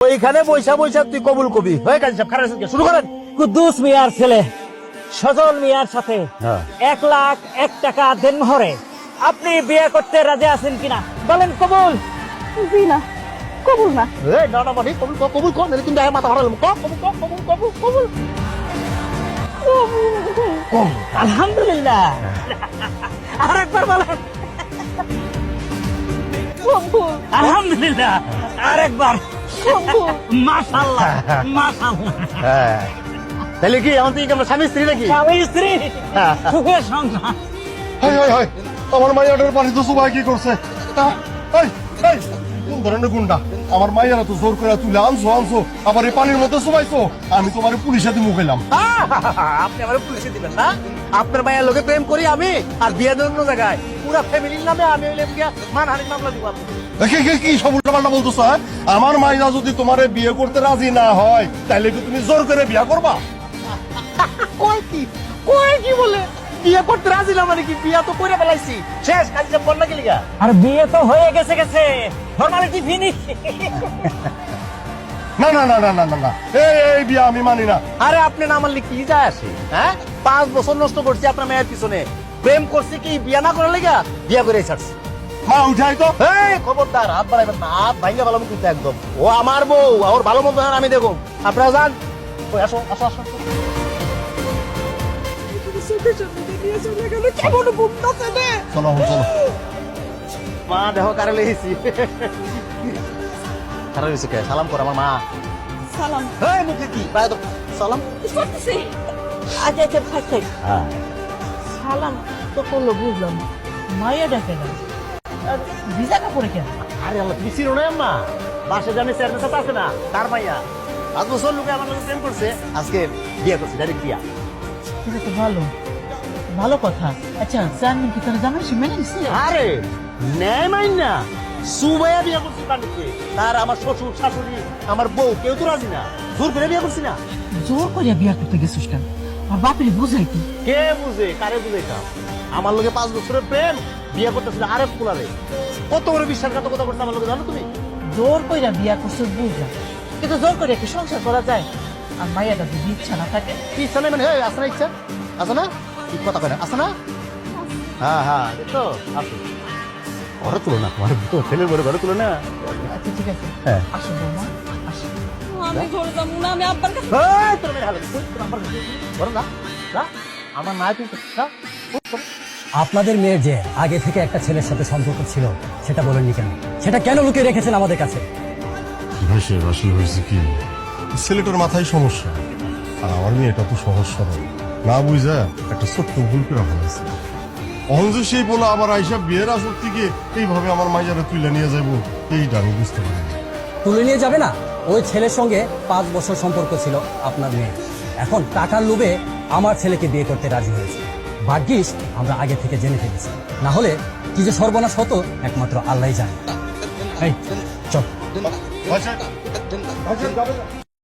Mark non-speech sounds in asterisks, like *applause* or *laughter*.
ওইখানে বৈশা বৈশা তুই কবুল কবি হয়ে কাজ সব খারাপ শুরু করেন। কুদ্দুস মিয়ার ছেলে সজল মিয়ার সাথে হ্যাঁ। এক লাখ এক টাকা দেন মহরে আপনি বিয়ে করতে রাজি আছেন কিনা? বলেন কবুল। জি না কবুল না। এই না না মানে কবুল কবুল কর নাহলে কিন্তু মাথা হারালাম। কবুল কর কবুল কবুল। কবুল। আলহামদুলিল্লাহ। আরেকবার বলেন। কবুল। আলহামদুলিল্লাহ। আরেকবার। মাশাআল্লাহ মাশাআল্লাহ। হ্যাঁ। তাহলে কি আমাদের কি আমরা স্বামী স্ত্রী নাকি? স্বামী স্ত্রী। সুখের সংসার। হাই হাই হাই আমার মাইয়াটার পানি তো সুবাই কি করছে? কোন ধরনের গুন্ডা? আমার মাইয়ারা তো জোর করে তুলে আনছো আনছো আবার এই পানির মধ্যে সুবাইছো? আমি তোমার পুলিশে দিয়ে মুখাইলাম আপনি আমার পুলিশে দিবেন না। আপনার মায়ের লোকে প্রেম করি আমি আর বিয়ে দেওয়ার অন্য জায়গায়। পুরা ফ্যামিলির নামে আমি হইলে গিয়া মানহানি মামলা দিব কি কি সব উল্টাপাল্টা বলতেছো হ্যাঁ? আমার মাইয়া যদি তোমার বিয়ে করতে রাজি না হয় তাহলে কি তুমি জোর করে বিয়া করবা? *laughs* কয় কি? কয় কি বলে? বিয়ে করতে রাজি না মানে কি? বিয়া তো করে ফেলাইছি। শেষ কাজে সব বন্যা গেলি আর বিয়ে তো হয়ে গেছে গেছে। ফর্মালিটি ফিনিশ *laughs* না না না না না না না। এই এই বিয়া আমি মানি না। আরে আপনি না মানলে কি যায় আসে হ্যাঁ? পাঁচ বছর নষ্ট করছি আপনার মেয়ের পিছনে। প্রেম করছি কি বিয়া না করার লেগা? বিয়া করে ছাড়ছি। মা উঠাই তো। এই খবরদার হাত বাড়াইবেন না হাত ভাঙ্গা ভালো কিন্তু একদম। ও আমার বউ ওর ভালো মতো হয় আমি দেখুন। আপনারা যান। ওই আসো আসো আসো চলো চলো মা দেহ কারে লেগেছি কারে লেগেছি কে? সালাম কর আমার মা। সালাম। এই মুখে কি? সালাম। আচ্ছা আচ্ছা হ্যাঁ। সালাম তো করল বুঝলাম। মাইয়া ডাকে না। আর ভিজা কাপড়ে কেন? আরে আল্লাহ তুমি চিনো না আম্মা? বাসে জানে চেয়ারম্যান সাথে আছে না? তার মাইয়া। পাঁচ বছর লোকে আমার লোকে প্রেম করছে আজকে বিয়ে করছে ডাইরেক্ট বিয়া। এটা তো ভালো। ভালো কথা। আচ্ছা চেয়ারম্যান কি তারা জানাইছি মেনে নিছে? আরে নেয় মাইন না। সুমাইয়া বিয়ে করছে পান্ডিতকে তার আমার শ্বশুর শাশুড়ি আমার বউ কেউ তো রাজি না। জোর করে বিয়ে করছি না। জোর করিয়া বিয়া করতে গেছিস কেন? আর বাপের কি? কে বুঝে? কারে বুঝে এটা? আমার লোকে পাঁচ বছরের প্রেম বিয়ে করতেছিল আরেক কুলারে কত বড় বিশ্বাসঘাতকতা করছে আমার লোকে জানো তুমি? জোর কইরা বিয়া করছিস বুঝলাম কিন্তু জোর করে কি সংসার করা যায়? আর মাইয়াটা যদি ইচ্ছা না থাকে? কি ইচ্ছা নেই মানে? হ্যাঁ আছে না ইচ্ছা? আছে না? কি কথা না। আছে না? হ্যাঁ হ্যাঁ দেখো আছে। ঘরে তুলো না তোমার ছেলের ঘরে ঘরে তুলো না। আচ্ছা ঠিক আছে। হ্যাঁ। আসো বৌমা। আসো আমি ঘরে যাব না আমি আব্বার কাছে এই, তোর মেয়ে হালে, তুই তোর আমার কাছে ঘরে যা, যা। আমার নাই তুই যা। আপনাদের মেয়ের যে আগে থেকে একটা ছেলের সাথে সম্পর্ক ছিল সেটা বলেননি কেন? সেটা কেন লুকিয়ে রেখেছেন আমাদের কাছে? ভাই সে আসলে হয়েছে কি? ছেলেটার মাথায় সমস্যা। আর আমার মেয়েটা তো সহজ সরল। না বুঝা একটা ছোট্ট ভুল করে ফেলেছে যে সেই বলে আবার আইসা বিয়ের আসর থেকে এইভাবে আমার মাইয়ারে তুলে নিয়ে যাব এইটা আমি বুঝতে পারি তুলে নিয়ে যাবে না? ওই ছেলের সঙ্গে পাঁচ বছর সম্পর্ক ছিল আপনার মেয়ে এখন টাকার লোভে আমার ছেলেকে বিয়ে করতে রাজি হয়েছে। ভাগ্যিস, আমরা আগে থেকে জেনে ফেলেছি। না হলে কি যে সর্বনাশ হতো, একমাত্র আল্লাহ জানে। চল।